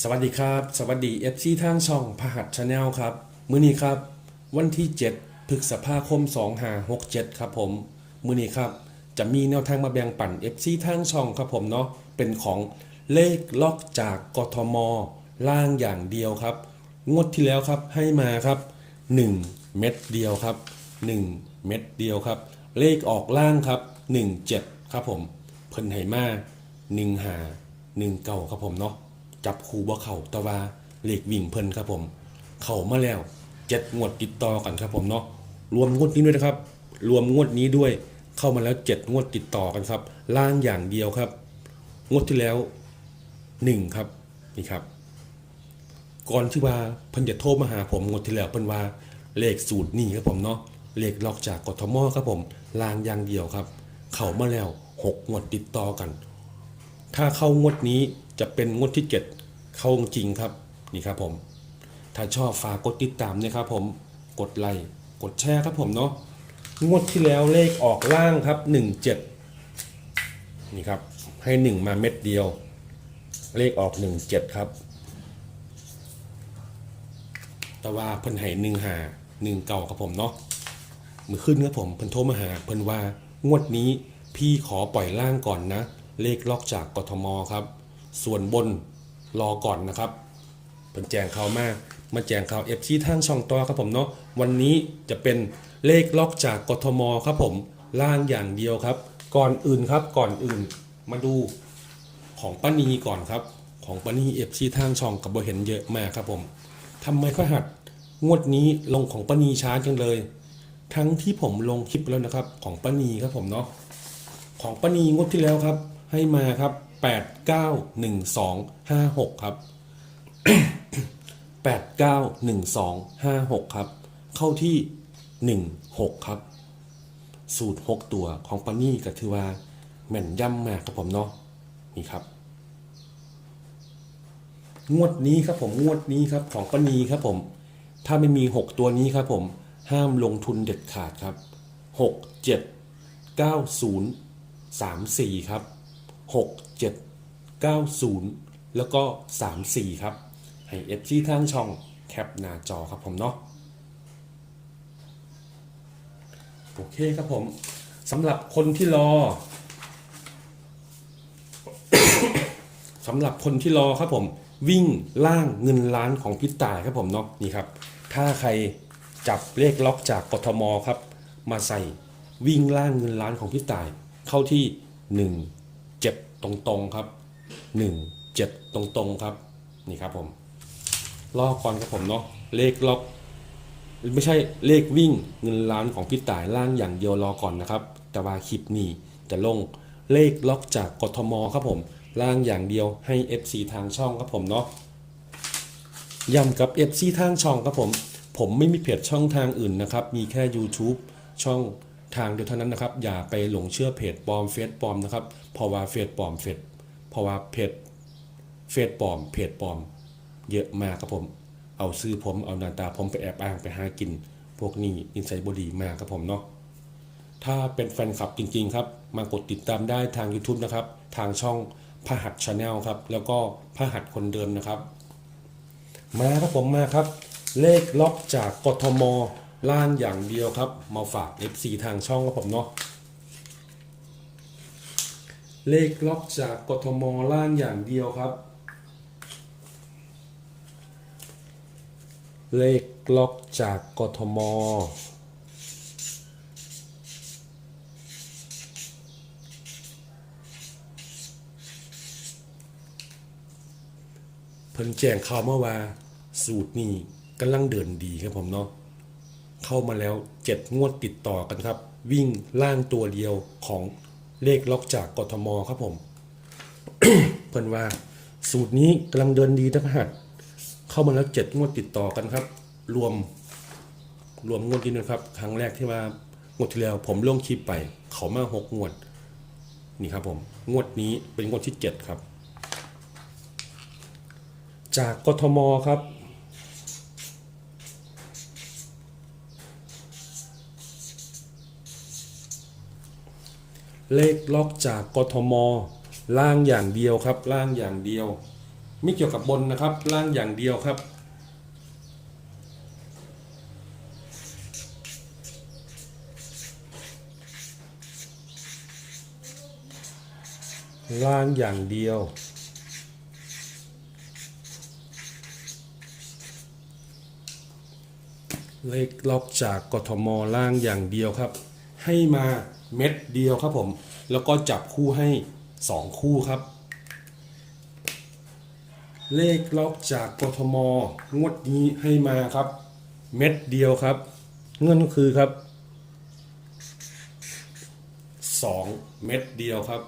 สวัสดีครับ สวัสดี FC ทางช่องพหัสชาแนลครับ มื้อนี้ครับ วันที่ 7พฤษภาคม 2567 ครับผม มื้อนี้ครับ จะมีแนวทางมาแบ่งปัน FC ทางช่องครับผมเนาะเป็นของเลขล็อกจากกทม ล่างอย่างเดียวครับ งวดที่แล้วครับให้มาครับ 1 เม็ดเดียวครับ 1 เม็ดเดียวครับ เลขออกล่างครับ 17 ครับผม เพิ่นให้มา1หา1เก่าครับผมเนาะ จับคูบ่เข่าแตะวาเหล็กวิ่งเพิ่นครับผม เข่ามาแล้วเจ็ดงวดติดต่อกันครับผมเนาะรวมงวดนี้ด้วยนะครับ รวมงวดนี้ด้วยเข้ามาแล้วเจ็ดงวดติดต่อกันครับ ล่างอย่างเดียวครับ งวดที่แล้วหนึ่งครับนี่ครับ ก่อนที่ว่าเพิ่นจะโทรมาหาผมงวดที่แล้วเพิ่นว่าเลขสูตรนี่ครับผมเนาะเลขลอกจากกทมครับผมลางอย่างเดียวครับ เข้ามาแล้วหกงวดติดต่อกัน ถ้าเข้างวดนี้ จะเป็นงวดที่ 7 เข้าจริงครับนี่ครับผม ถ้าชอบฝากกดติดตามนะครับผมกดไลค์กดแชร์ครับผมเนาะงวดที่แล้วเลขออกล่างครับ 17 นี่ครับให้ 1 มาเม็ดเดียว เลขออก 17 ครับ แต่ว่าเพิ่นให้หนึ่งหาหนึ่งเก่าครับผมเนาะมือขึ้นครับผมเพิ่นโทรมาหาเพิ่นว่างวดนี้พี่ขอปล่อยล่างก่อนนะ เลขล็อกจากกทมครับ ส่วนบนรอก่อนนะครับเพิ่นแจงเขามากมาแจงข่าวเอฟซีทางช่องต่อครับผมเนาะวันนี้จะเป็นเลขล็อกจากกทมครับผมล่างอย่างเดียวครับ ก่อนอื่นครับก่อนอื่นมาดูของป้านีก่อนครับ ของป้านีเอฟซีทางช่องกับโบเห็นเยอะมากครับผมทำไมค่อยหัดงวดนี้ลงของป้านีช้าจังเลย ทั้งที่ผมลงคลิปแล้วนะครับ ของป้านีครับผมเนาะของป้านีงวดที่แล้วครับ ให้มาครับ 8 9 1 2 5 6 ครับ 8 9 1 2 5 6 ครับ เข้าที่ 1 6 ครับ สูตร 6 ตัวของปานี่ก็ถือว่าแม่นย่ำมากครับผมเนาะนี่ครับ งวดนี้ครับผมงวดนี้ครับของปานีครับผม ถ้าไม่มี 6 ตัวนี้ครับผม ห้ามลงทุนเด็ดขาดครับ 6 7 9 0 3 4 ครับ 6 7 9 0 แล้วก็ 3 4 ครับ ให้ FC ทางช่องแคปหน้าจอครับผมเนาะโอเคครับผมสำหรับคนที่รอสำหรับคนที่รอครับผม วิ่งล่างเงินล้านของพี่ต่ายครับผมเนาะนี่ครับ ถ้าใครจับเลขล็อกจากกทมครับ มาใส่วิ่งล่างเงินล้านของพี่ต่ายเข้าที่ 1 ตรงๆครับ 1 7 ตรงๆครับ นี่ครับผมรอก่อนครับผมเนาะเลขล็อก ไม่ใช่เลขวิ่งเงินล้านของพี่ต่ายล่างอย่างเดียวรอก่อนนะครับ แต่ว่าคลิปนี้จะลงเลขล็อกจากกทมครับผมล่างอย่างเดียวให้ FC ทางช่องครับผมเนาะย้ำกับ FC ทางช่องครับผม ผมไม่มีเพจช่องทางอื่นนะครับ มีแค่ YouTube ช่อง ทางเดียวเท่านั้นนะครับ อย่าไปหลงเชื่อเพจปลอมเฟซปลอมนะครับเพราะว่าเฟซปลอมเฟซเพราะว่าเพจเฟซปลอมเพจปลอม เยอะมากครับผม เอาซื้อผมเอาหน้าตาผมไปแอบอ้างไปหากิน พวกนี้อินไซต์บดีมากครับผมเนาะถ้าเป็นแฟนคลับจริงๆครับ มากดติดตามได้ทาง YouTube นะครับ ทางช่องพหัสชาแนลครับ แล้วก็พหัสคนเดิมนะครับ มาครับผมมาครับ เลขล็อกจากกทม ล่างอย่างเดียวครับ มาฝาก FC ทางช่องครับผมเนาะเลขล็อกจากกทมล่างอย่างเดียวครับ เลขล็อกจากกทม เพิ่นแจ้งข่าวเมื่อว่าสูตรนี้กำลังเดินดีครับผมเนาะ เข้ามาแล้วเจ็ดงวดติดต่อกันครับ วิ่งล่างตัวเดียวของเลขล็อกจากกทมครับผม เพิ่นว่าสูตรนี้กำลังเดินดีทั้งหัดเข้ามาแล้วเจ็ดงวดติดต่อกันครับ รวมรวมงวดที่นะครับ ครั้งแรกที่ว่างวดที่แล้วผมลงคลิปไป เขามาหกงวด นี่ครับผม งวดนี้เป็นงวดที่เจ็ดครับ จากกทมครับ เลขล็อกจากกทม ล่างอย่างเดียวครับ ล่างอย่างเดียว ไม่เกี่ยวกับบนนะครับ ล่างอย่างเดียวครับ ล่างอย่างเดียวเลขล็อกจากกทมล่างอย่างเดียวครับ ให้มา เม็ดเดียวครับผม แล้วก็จับคู่ให้ 2 คู่ครับ เลขล็อกจากกทมงวดนี้ให้มาครับ เม็ดเดียวครับ เงื่อนก็คือครับ 2 เม็ดเดียวครับ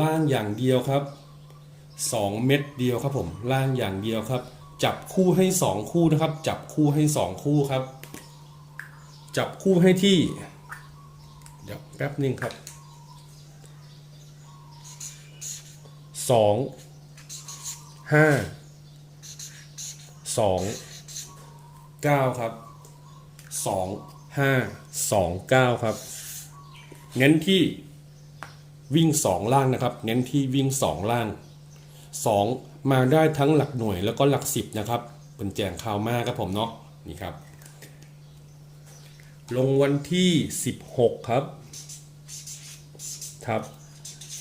ล่างอย่างเดียวครับ 2 เม็ดเดียวครับผม ล่างอย่างเดียวครับ จับคู่ให้ 2 คู่นะครับ จับคู่ให้ 2 คู่ครับ จับคู่ให้ที่ แป๊บหนึงครับสองห้าสองเก้าครับสองห้าสองเก้าครับเน้นที่วิ่งสองล่างนะครับเน้นที่วิ่งสองล่างสองมาได้ทั้งหลักหน่วยแล้วก็หลักสิบนะครับเป็นแจงข่าวมากครับผมเนาะนี่ครับ ลงวันที่ 16 ครับ ทับ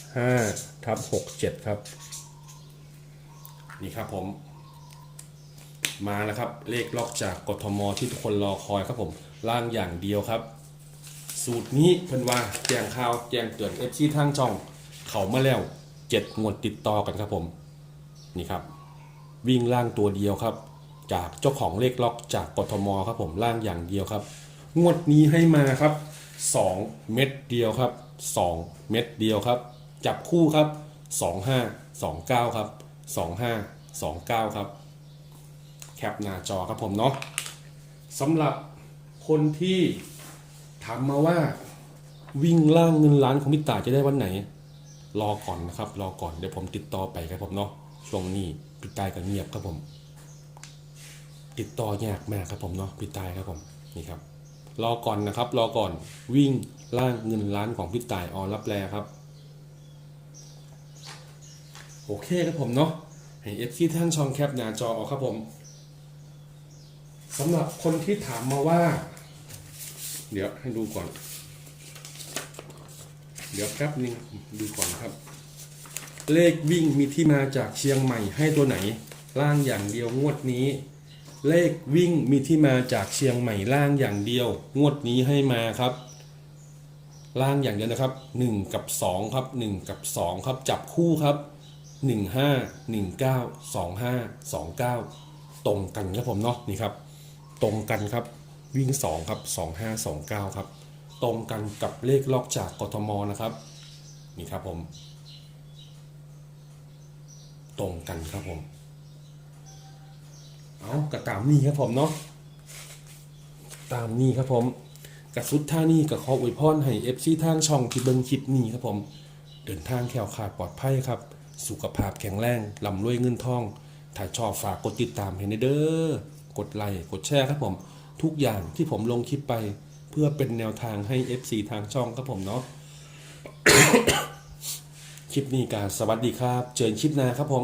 5ทับ67 ครับ นี่ครับผม มาแล้วครับ เลขล็อกจากกทมที่ทุกคนรอคอยครับผม ล่างอย่างเดียวครับ สูตรนี้เพิ่นว่าแจงข่าวแจงเตือนเอฟซีทางช่อง เขามาแล้วเจ็ดงวดติดต่อกันครับผม นี่ครับ วิ่งล่างตัวเดียวครับ จากเจ้าของเลขล็อกจากกทมครับผมล่างอย่างเดียวครับ งวดนี้ให้มาครับ 2 เม็ดเดียวครับ 2 เม็ดเดียวครับ จับคู่ครับ 25 29 ครับ 25 29 ครับ แคปหน้าจอครับผมเนาะสำหรับคนที่ถามมาว่าวิ่งล่างเงินล้านของพิตาจะได้วันไหน รอก่อนนะครับ รอก่อนเดี๋ยวผมติดต่อไปครับผมเนาะช่วงนี้พิตายก็เงียบครับผม ติดต่อยากมากครับผมเนาะพิตายครับผมนี่ครับ รอก่อนนะครับ รอก่อนวิ่งล่างเงินล้านของพี่ต่ายออรับแลครับ โอเคครับผมเนาะให้เอฟซีท่านช่องแคปหน้าจอออกครับผมสำหรับคนที่ถามมาว่า เดี๋ยวให้ดูก่อน เดี๋ยวแป๊บนึงดูก่อนครับ เลขวิ่งมีที่มาจากเชียงใหม่ให้ตัวไหน ล่างอย่างเดียวงวดนี้ เลขวิ่งมีที่มาจากเชียงใหม่ล่างอย่างเดียว งวดนี้ให้มาครับ ล่างอย่างเดียวนะครับ 1 กับ 2 ครับ 1 กับ 2 ครับจับคู่ครับ 1 5 1 9 2 5 2 9 ตรงกันครับผมเนาะนี่ครับ ตรงกันครับวิ่ง 2 ครับ 2 5 2 9 ครับ ตรงกันกับเลขล็อกจากกทมนะครับ นี่ครับผม ตรงกันครับผม เอากระตามนี่ครับผมเนาะตามนี่ครับผมกระสุดท่านี่กับขออวยพรให้เอฟซีทางช่องที่เบิ้งคลิปนี้ครับผม เดินทางแคล้วขาดปลอดภัยครับ สุขภาพแข็งแรงลำรวยเงินทอง ถ้าชอบฝากกดติดตามให้ในเด้อกดไลค์กดแชร์ครับผม ทุกอย่างที่ผมลงคลิปไปเพื่อเป็นแนวทางให้ FC ทางช่องครับผมเนาะคลิปนี้การสวัสดีครับ เจอคลิปหน้าครับผม